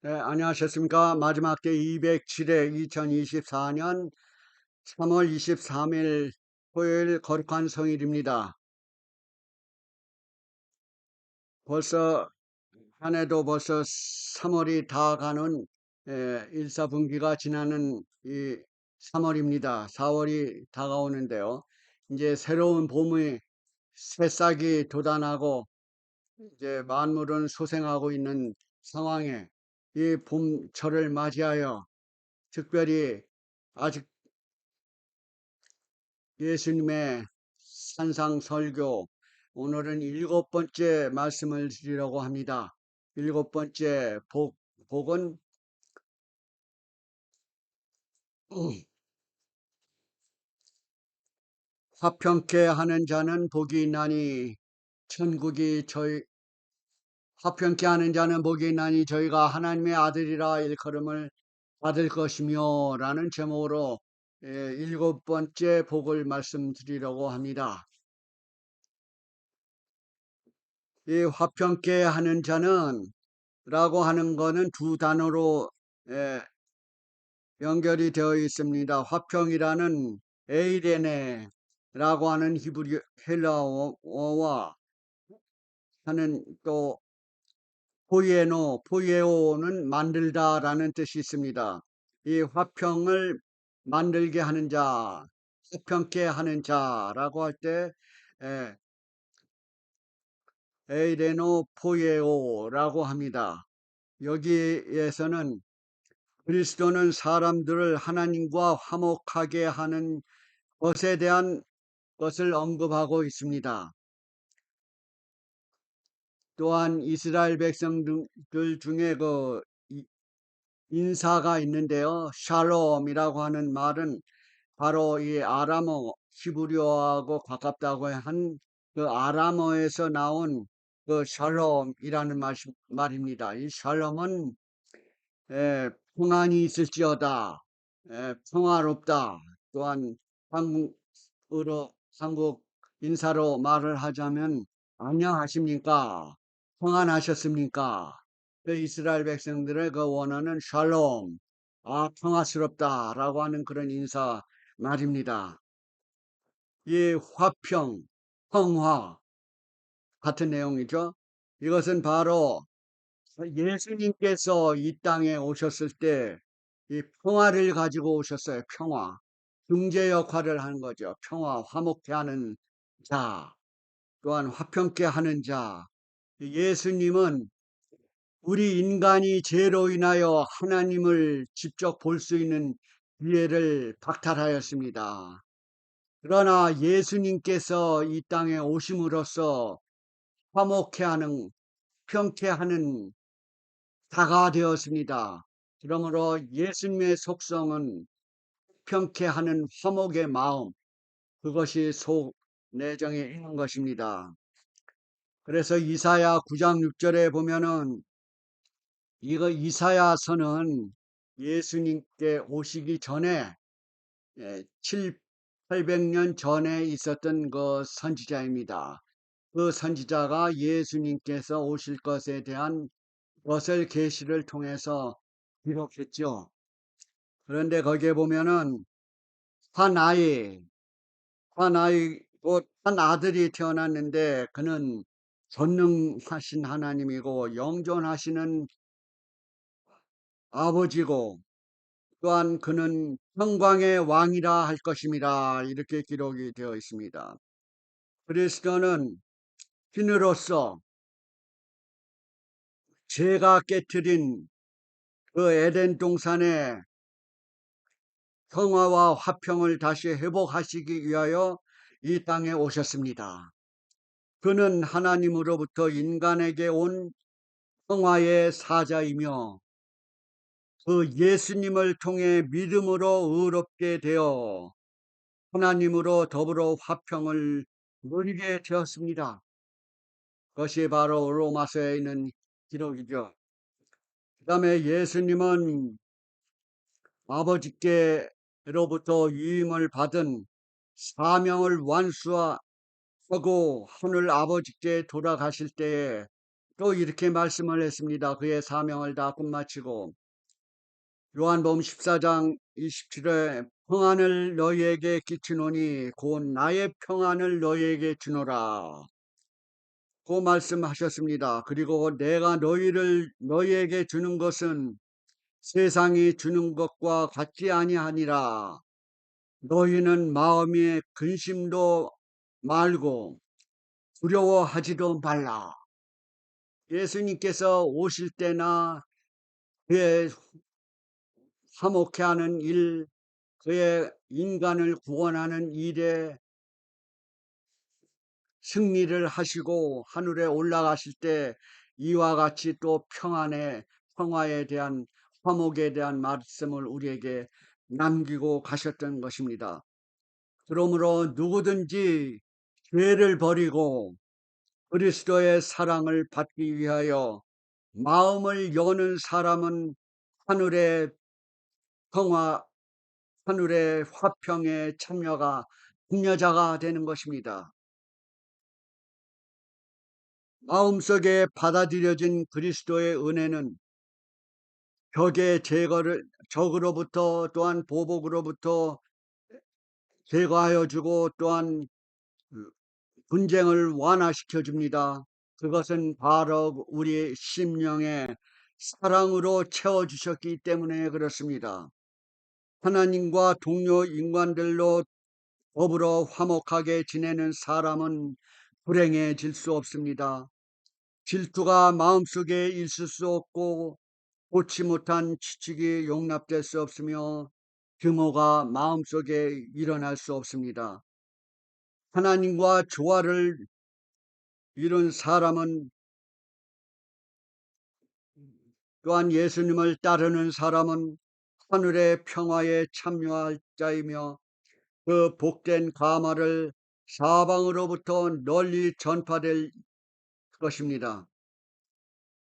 네, 안녕하셨습니까? 마지막 때 207회 2024년 3월 23일 토요일 거룩한 성일입니다. 벌써 한 해도 벌써 3월이 다 가는 예, 일사분기가 지나는 이 3월입니다. 4월이 다가오는데요. 이제 새로운 봄의 새싹이 돋아나고 이제 만물은 소생하고 있는 상황에 이 봄철을 맞이하여 특별히 아직 예수님의 산상 설교 오늘은 일곱 번째 말씀을 드리려고 합니다. 일곱 번째 복, 복은 화평케 하는 자는 복이 있나니 천국이 저희 화평케 하는 자는 복이 있나니 저희가 하나님의 아들이라 일컬음을 받을 것이며 라는 제목으로 예, 일곱 번째 복을 말씀드리려고 합니다. 이 화평케 하는 자는 라고 하는 것은 두 단어로 예, 연결이 되어 있습니다. 화평이라는 에이레네 라고 하는 히브리 헬라어와 하는 또 포예노, 포예오는 만들다라는 뜻이 있습니다. 이 화평을 만들게 하는 자, 화평케 하는 자라고 할 때 에이레노 포예오라고 합니다. 여기에서는 그리스도는 사람들을 하나님과 화목하게 하는 것에 대한 것을 언급하고 있습니다. 또한 이스라엘 백성들 중에 그 인사가 있는데요. 샬롬이라고 하는 말은 바로 이 아람어 히브리어하고 가깝다고 한 그 아람어에서 나온 그 샬롬이라는 말, 말입니다. 이 샬롬은 에, 평안이 있을지어다, 에, 평화롭다. 또한 한국으로 한국 인사로 말을 하자면 안녕하십니까? 평안하셨습니까? 그 이스라엘 백성들의 그 원하는 샬롬, 아, 평화스럽다라고 하는 그런 인사 말입니다. 이 화평, 평화 같은 내용이죠. 이것은 바로 예수님께서 이 땅에 오셨을 때 이 평화를 가지고 오셨어요. 평화. 중재 역할을 하는 거죠. 평화, 화목케 하는 자, 또한 화평케 하는 자. 예수님은 우리 인간이 죄로 인하여 하나님을 직접 볼 수 있는 기회를 박탈하였습니다. 그러나 예수님께서 이 땅에 오심으로써 화목케 하는, 평케 하는 다가 되었습니다. 그러므로 예수님의 속성은 평케 하는 화목의 마음, 그것이 속 내정에 있는 것입니다. 그래서 이사야 9장 6절에 보면은 이거 이사야서는 예수님께 오시기 전에 7, 예, 800년 전에 있었던 그 선지자입니다. 그 선지자가 예수님께서 오실 것에 대한 것을 계시를 통해서 기록했죠. 그런데 거기에 보면은 한 아이, 한 아이, 한 아들이 태어났는데 그는 전능하신 하나님이고 영존하시는 아버지고 또한 그는 평광의 왕이라 할 것임이라 이렇게 기록이 되어 있습니다. 그리스도는 신으로서 죄가 깨뜨린 그 에덴 동산의 평화와 화평을 다시 회복하시기 위하여 이 땅에 오셨습니다. 그는 하나님으로부터 인간에게 온 평화의 사자이며 그 예수님을 통해 믿음으로 의롭게 되어 하나님으로 더불어 화평을 누리게 되었습니다. 그것이 바로 로마서에 있는 기록이죠. 그 다음에 예수님은 아버지께로부터 유임을 받은 사명을 완수하 고 하늘 아버지께 돌아가실 때에 또 이렇게 말씀을 했습니다. 그의 사명을 다 끝마치고 요한복음 14장 27회 평안을 너희에게 끼치노니 곧 나의 평안을 너희에게 주노라. 고 말씀하셨습니다. 그리고 내가 너희를 너희에게 주는 것은 세상이 주는 것과 같지 아니하니라. 너희는 마음에 근심도 말고 두려워하지도 말라. 예수님께서 오실 때나 그의 화목해하는 일, 그의 인간을 구원하는 일에 승리를 하시고 하늘에 올라가실 때 이와 같이 또 평안의 평화에 대한 화목에 대한 말씀을 우리에게 남기고 가셨던 것입니다. 그러므로 누구든지 죄를 버리고 그리스도의 사랑을 받기 위하여 마음을 여는 사람은 하늘의 평화, 하늘의 화평에 참여가 분여자가 되는 것입니다. 마음속에 받아들여진 그리스도의 은혜는 벽의 제거를 적으로부터 또한 보복으로부터 제거하여 주고 또한 분쟁을 완화시켜 줍니다. 그것은 바로 우리 심령의 사랑으로 채워 주셨기 때문에 그렇습니다. 하나님과 동료 인간들로 더불어 화목하게 지내는 사람은 불행해질 수 없습니다. 질투가 마음속에 있을 수 없고 옳지 못한 지식이 용납될 수 없으며 규모가 마음속에 일어날 수 없습니다. 하나님과 조화를 이룬 사람은 또한 예수님을 따르는 사람은 하늘의 평화에 참여할 자이며 그 복된 가마를 사방으로부터 널리 전파될 것입니다.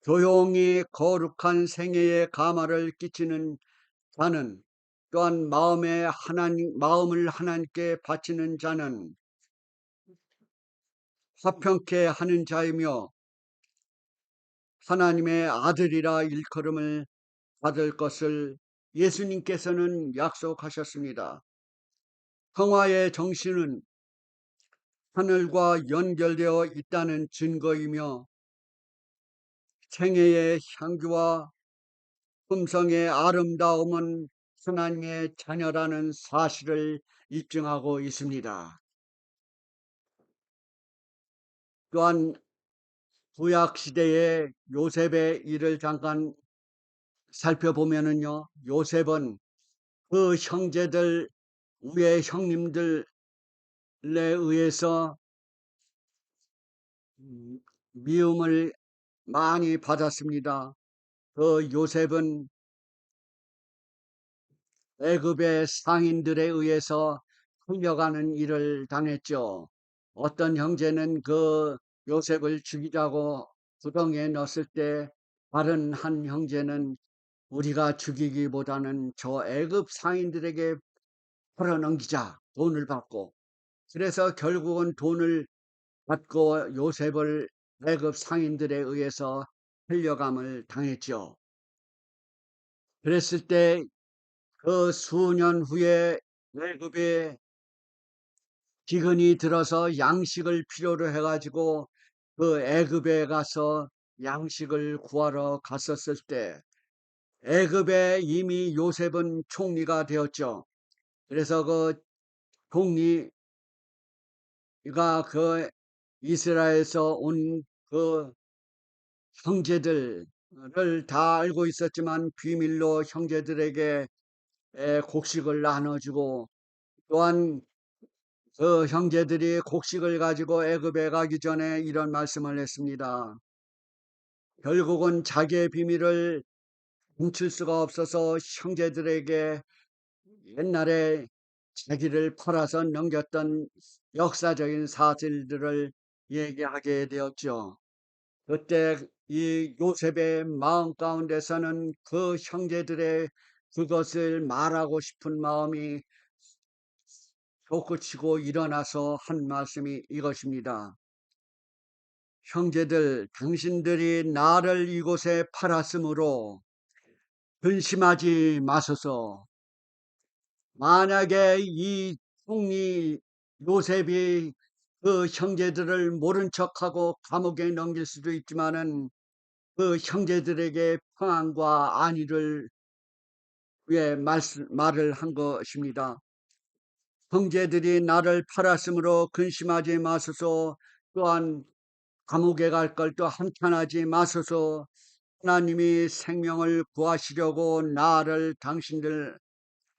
조용히 거룩한 생애의 가마를 끼치는 자는 또한 마음에 하나님, 마음을 하나님께 바치는 자는 화평케 하는 자이며 하나님의 아들이라 일컬음을 받을 것을 예수님께서는 약속하셨습니다. 평화의 정신은 하늘과 연결되어 있다는 증거이며 생애의 향기와 품성의 아름다움은 하나님의 자녀라는 사실을 입증하고 있습니다. 또한 구약 시대의 요셉의 일을 잠깐 살펴보면은요, 요셉은 그 형제들, 위의 형님들에 의해서 음, 미움을 많이 받았습니다. 그 요셉은 애굽의 상인들에 의해서 끌려가는 일을 당했죠. 어떤 형제는 그 요셉을 죽이자고 구덩이에 넣었을 때 다른 한 형제는 우리가 죽이기보다는 저 애굽 상인들에게 풀어넘기자 돈을 받고 그래서 결국은 돈을 받고 요셉을 애굽 상인들에 의해서 흘려감을 당했죠. 그랬을 때 그 수년 후에 애굽에 기근이 들어서 양식을 필요로 해가지고 그 애굽에 가서 양식을 구하러 갔었을 때 애굽에 이미 요셉은 총리가 되었죠. 그래서 그 총리가 그 이스라엘에서 온 그 형제들을 다 알고 있었지만 비밀로 형제들에게 곡식을 나눠주고 또한 그 형제들이 곡식을 가지고 애굽에 가기 전에 이런 말씀을 했습니다. 결국은 자기의 비밀을 훔칠 수가 없어서 형제들에게 옛날에 자기를 팔아서 넘겼던 역사적인 사실들을 얘기하게 되었죠. 그때 이 요셉의 마음 가운데서는 그 형제들의 그것을 말하고 싶은 마음이 솟구치고 일어나서 한 말씀이 이것입니다. 형제들, 당신들이 나를 이곳에 팔았으므로 근심하지 마소서. 만약에 이 총리 요셉이 그 형제들을 모른 척하고 감옥에 넘길 수도 있지만은 그 형제들에게 평안과 안위를 위해 말씀, 말을 한 것입니다. 형제들이 나를 팔았으므로 근심하지 마소서 또한 감옥에 갈걸또 한탄하지 마소서 하나님이 생명을 구하시려고 나를 당신들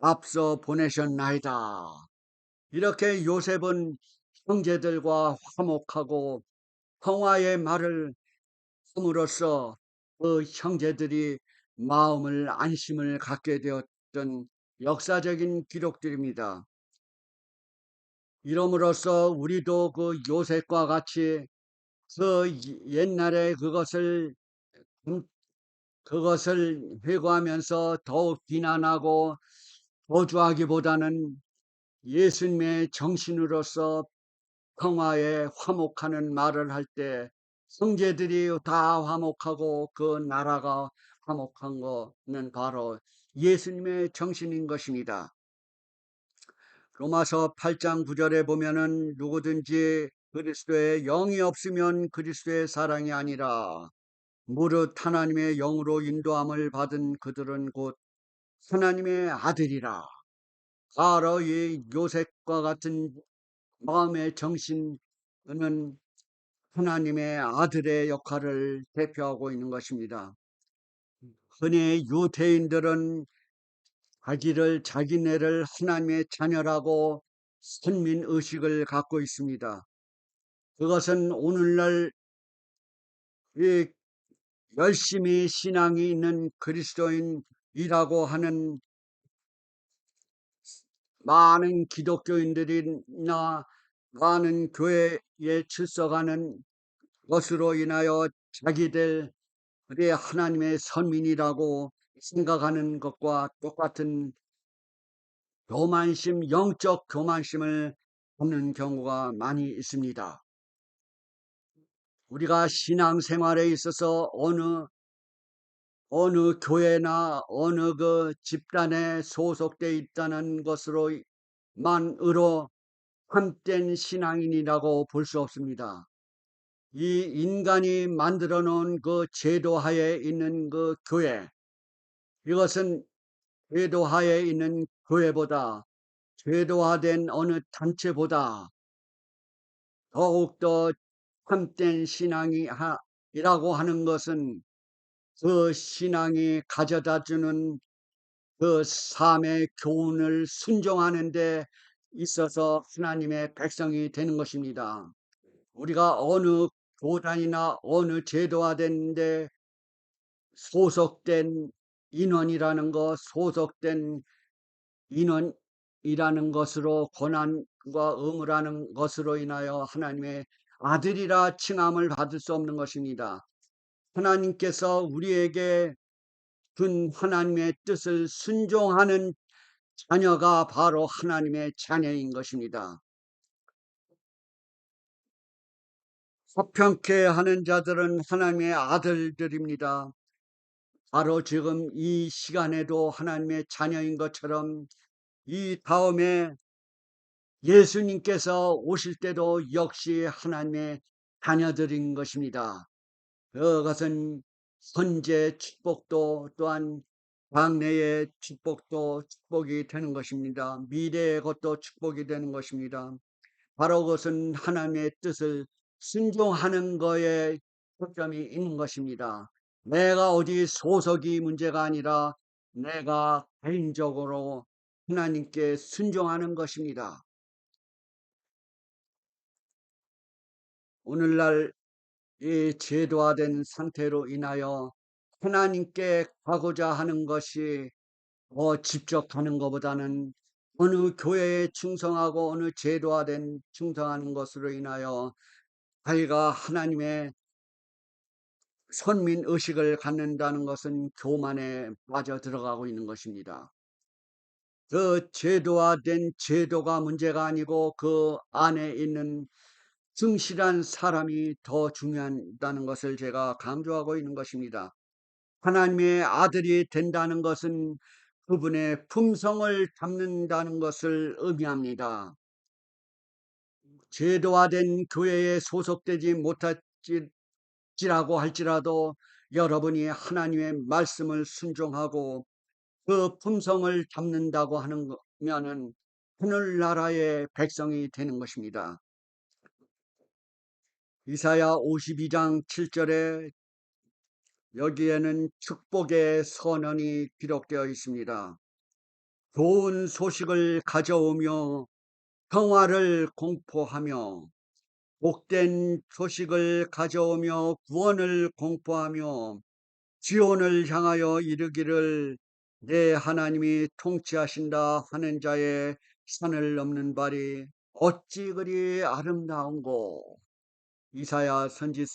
앞서 보내셨나이다. 이렇게 요셉은 형제들과 화목하고 평화의 말을 함으로써 그 형제들이 마음을 안심을 갖게 되었던 역사적인 기록들입니다. 이름으로써 우리도 그 요셉과 같이 그 옛날에 그것을 음, 그것을 회고하면서 더욱 비난하고 도주하기보다는 예수님의 정신으로서 평화에 화목하는 말을 할때 형제들이 다 화목하고 그 나라가 화목한 것은 바로 예수님의 정신인 것입니다. 로마서 8장 9절에 보면은 누구든지 그리스도의 영이 없으면 그리스도의 사랑이 아니라 무릇 하나님의 영으로 인도함을 받은 그들은 곧 하나님의 아들이라. 이 요셉과 같은 마음의 정신은 하나님의 아들의 역할을 대표하고 있는 것입니다. 흔히 유대인들은 자기를 자기네를 하나님의 자녀라고 선민 의식을 갖고 있습니다. 그것은 오늘날 이 열심히 신앙이 있는 그리스도인이라고 하는 많은 기독교인들이나 많은 교회에 출석하는 것으로 인하여 자기들이 하나님의 선민이라고 생각하는 것과 똑같은 교만심, 영적 교만심을 갖는 경우가 많이 있습니다. 우리가 신앙생활에 있어서 어느 어느 교회나 어느 그 집단에 소속돼 있다는 것으로만으로 함된 신앙인이라고 볼 수 없습니다. 이 인간이 만들어 놓은 그 제도하에 있는 그 교회, 이것은 제도하에 있는 교회보다 제도화된 어느 단체보다 더욱더 참된 신앙이라고 하는 것은 그 신앙이 가져다 주는 그 삶의 교훈을 순종하는 데 있어서 하나님의 백성이 되는 것입니다. 우리가 어느 교단이나 어느 제도화된 데 소속된 인원이라는 것, 소속된 인원이라는 것으로 고난과 의무라는 것으로 인하여 하나님의 아들이라 칭함을 받을 수 없는 것입니다. 하나님께서 우리에게 준 하나님의 뜻을 순종하는 자녀가 바로 하나님의 자녀인 것입니다. 화평케 하는 자들은 하나님의 아들들입니다. 바로 지금 이 시간에도 하나님의 자녀인 것처럼 이 다음에 예수님께서 오실 때도 역시 하나님의 자녀들인 것입니다. 그것은 선제 축복도 또한 장래의 축복도 축복이 되는 것입니다. 미래의 것도 축복이 되는 것입니다. 바로 그것은 하나님의 뜻을 순종하는 거에 초점이 있는 것입니다. 내가 어디 소속이 문제가 아니라 내가 개인적으로 하나님께 순종하는 것입니다. 오늘날 이 제도화된 상태로 인하여 하나님께 가고자 하는 것이 더 집적하는 것보다는 어느 교회에 충성하고 어느 제도화된 충성하는 것으로 인하여 자기가 하나님의 선민 의식을 갖는다는 것은 교만에 빠져 들어가고 있는 것입니다. 그 제도화된 제도가 문제가 아니고 그 안에 있는 성실한 사람이 더 중요하다는 것을 제가 강조하고 있는 것입니다. 하나님의 아들이 된다는 것은 그분의 품성을 담는다는 것을 의미합니다. 제도화된 교회에 소속되지 못할지 라고 할지라도 여러분이 하나님의 말씀을 순종하고 그 품성을 담는다고 하는 거면은 하늘나라의 백성이 되는 것입니다. 이사야 52장 7절에 여기에는 축복의 선언이 기록되어 있습니다. 좋은 소식을 가져오며 평화를 공포하며 복된 소식을 가져오며 구원을 공포하며 지온을 향하여 이르기를 내 하나님이 통치하신다 하는 자의 산을 넘는 발이 어찌 그리 아름다운고 이사야 선지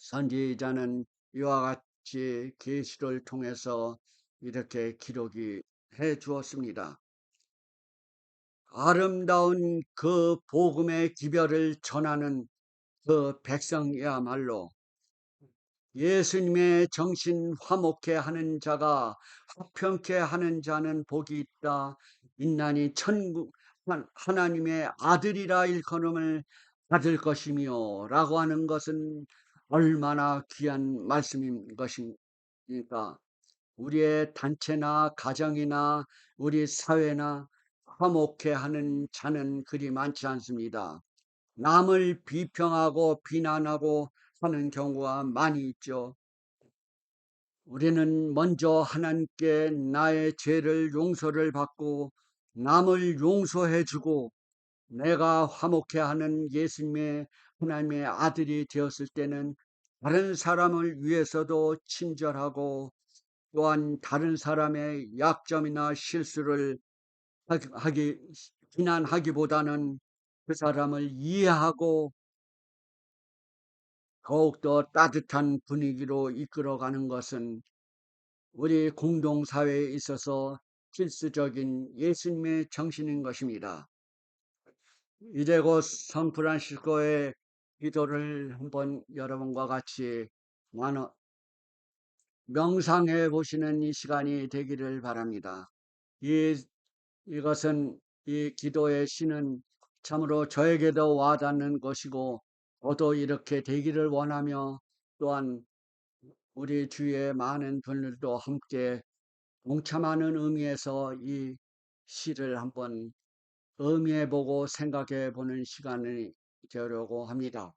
선지자는 이와 같이 계시를 통해서 이렇게 기록이 해 주었습니다. 아름다운 그 복음의 기별을 전하는 그 백성이야말로 예수님의 정신 화목해 하는 자가 화평케 하는 자는 복이 있다. 인난이 천국 하나님의 아들이라 일컬음을 받을 것이며 라고 하는 것은 얼마나 귀한 말씀인 것입니까? 우리의 단체나 가정이나 우리 사회나 화목해 하는 자는 그리 많지 않습니다. 남을 비평하고 비난하고 하는 경우가 많이 있죠. 우리는 먼저 하나님께 나의 죄를 용서를 받고 남을 용서해 주고 내가 화목해 하는 예수님의 하나님의 아들이 되었을 때는 다른 사람을 위해서도 친절하고 또한 다른 사람의 약점이나 실수를 하기 비난하기보다는 그 사람을 이해하고 더욱더 따뜻한 분위기로 이끌어가는 것은 우리 공동사회에 있어서 필수적인 예수님의 정신인 것입니다. 이제 곧 성프란시스코의 기도를 한번 여러분과 같이 나눠 명상해 보시는 이 시간이 되기를 바랍니다. 이 이것은 이 기도의 시는 참으로 저에게도 와닿는 것이고 저도 이렇게 되기를 원하며 또한 우리 주위의 많은 분들도 함께 동참하는 의미에서 이 시를 한번 의미해 보고 생각해 보는 시간을 되려고 합니다.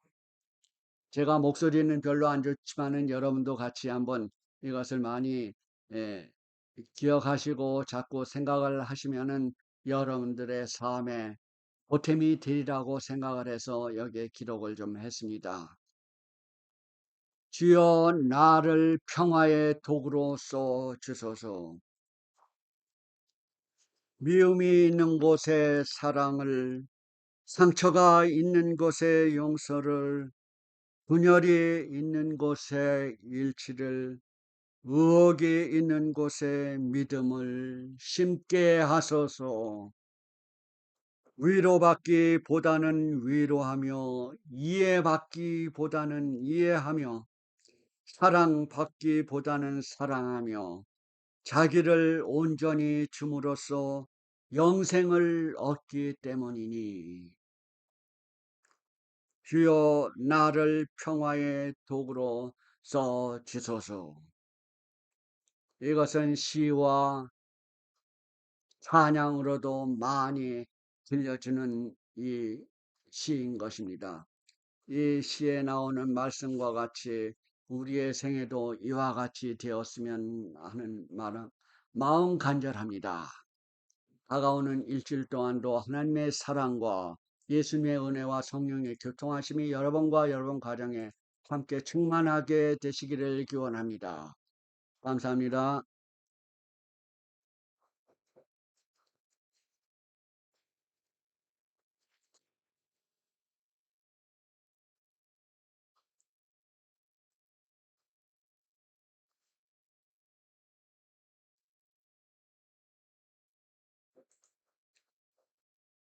제가 목소리는 별로 안 좋지만은 여러분도 같이 한번 이것을 많이 예, 기억하시고 자꾸 생각을 하시면은 여러분들의 삶에 보탬이 되리라고 생각을 해서 여기에 기록을 좀 했습니다. 주여 나를 평화의 도구로 써 주소서. 미움이 있는 곳에 사랑을, 상처가 있는 곳에 용서를, 분열이 있는 곳에 일치를, 의혹이 있는 곳에 믿음을 심게 하소서. 위로받기보다는 위로하며 이해받기보다는 이해하며 사랑받기보다는 사랑하며 자기를 온전히 줌으로써 영생을 얻기 때문이니 주여 나를 평화의 도구로 써 주소서. 이것은 시와 찬양으로도 많이 들려주는 이 시인 것입니다. 이 시에 나오는 말씀과 같이 우리의 생에도 이와 같이 되었으면 하는 말은 마음 간절합니다. 다가오는 일주일 동안도 하나님의 사랑과 예수님의 은혜와 성령의 교통하심이 여러분과 여러분 가정에 함께 충만하게 되시기를 기원합니다. 감사합니다.